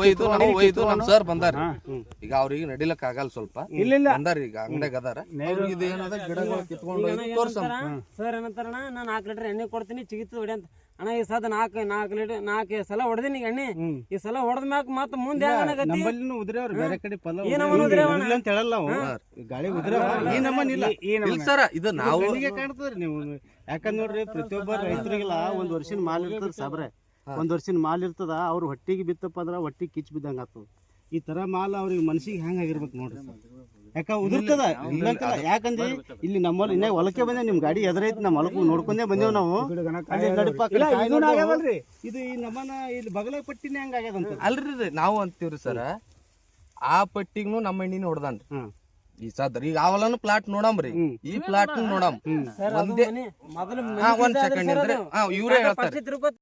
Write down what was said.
ಒಯ್ದು ನಾವು ಒಯ್ದು ನಮ್ ಸರ್ ಬಂದಾರ. ಈಗ ಅವ್ರಿಗೆ ನಡಿಲಕ್ ಆಗಲ್ಲ ಸ್ವಲ್ಪ. ಇಲ್ಲ ಇಲ್ಲ. ಬಂದಾರ ಈಗ ಅಂಗಡಿಯಾಗ ಅದಾರ. ಅವ್ರಿಗೆ ಇದು ಏನದ ಗಿಡಗಳು ಕಿತ್ಕೊಂಡು ಹೋಗಿ ಸರ್ ಏನಂತಾರಣ ನಾನು ನಾಲ್ಕು ಲೀಟರ್ ಎಣ್ಣೆ ಕೊಡ್ತೀನಿ ಚಿಗಿತ್ತು ಹೊಡಿ ಅಂತ. ಅಣ್ಣ ಈ ಸದ ನಾಲ್ಕು ನಾಲ್ಕು ಲೀಟರ್ ನಾಲ್ಕು ಸಲ ಹೊಡೆದಿನಿ ಈಗ ಎಣ್ಣೆ. ಈ ಸಲ ಹೊಡೆದ ಮ್ಯಾಕ ಮತ್ತೆ ಮುಂದೆ ನಮ್ಮಲ್ಲಿನೂ ಉದ್ರವ್ರು ಬೇರೆ ಕಡೆ ಪಲ್ಲ ಈ ನಮ್ಮನ್ನ ಉದ್ರವಣ. ಇಲ್ಲ ಅಂತ ಹೇಳಲ್ಲ ನಾವು ಗಾಳಿ ಉದ್ರವ ಈ ನಮ್ಮನ್ ಇಲ್ಲ. ಇಲ್ಲ ಸರ ಇದು ನಾವು ಕಾಣ್ತದ್ರಿ ನೀವು. ಯಾಕಂದ್ ನೋಡ್ರಿ ಪ್ರತಿಯೊಬ್ಬ ರೈತರಿಗೆಲ್ಲ ಒಂದ್ ವರ್ಷದ ಮಾಲ್ ಇರ್ತಾರ ಸಾಬ್ರೆ. ಒಂದ್ ವರ್ಷದ ಮಾಲ್ ಇರ್ತದ ಅವ್ರ ಹೊಟ್ಟಿಗೆ ಬಿತ್ತಪ್ಪ ಅಂದ್ರೆ ಹೊಟ್ಟಿಗೆ ಕಿಚ್ ಬಿದ್ದಂಗ ಆಗ್ತದ. ಈ ತರ ಮಾಲ್ ಅವ್ರಿಗೆ ಮನ್ಸಿಗೆ ಹೆಂಗ್ ಆಗಿರ್ಬೇಕು ನೋಡ್ರಿ ಯಾಕ ಉದುರ್ತದ? ಇಲ್ಲಂತಲ್ಲ ಯಾಕಂದ್ರೆ ಇಲ್ಲಿ ನಮ್ಮಲ್ಲಿ ಇನ್ನೇ ಹೊಲಕ್ಕೆ ಬಂದೆ ನಿಮ್ ಗಾಡಿ ಎದುರೈತಿ ನಮ್ಮ ಹೊಲಕ್ಕೆ ನೋಡ್ಕೊಂಡೇ ಬಂದೇವ್ ನಾವು. ಇದು ಈ ನಮ್ಮನ ಇಲ್ಲಿ ಬಗಲ ಪಟ್ಟಿನೇ ಹಂಗ ಆಗ್ಯದಂತ ಅಲ್ರಿ ರೀ, ನಾವು ಅಂತೀವ್ರಿ ಸರ. ಆ ಪಟ್ಟಿಗೂ ನಮ್ಮ ಎಣ್ಣಿನ ಹೊಡ್ದಾನ್ರಿ. ಈ ಸದ್ರ ಈಗ ಅವಲನ್ನು ಪ್ಲಾಟ್ ನೋಡಂಬ್ರಿ ಈ ಪ್ಲಾಟ್ ನೋಡಮ್. ಒಂದೇ ಒಂದ್ ಸೆಕೆಂಡ್. ಇವ್ರೇ ಹೇಳ್ತಾರೆ.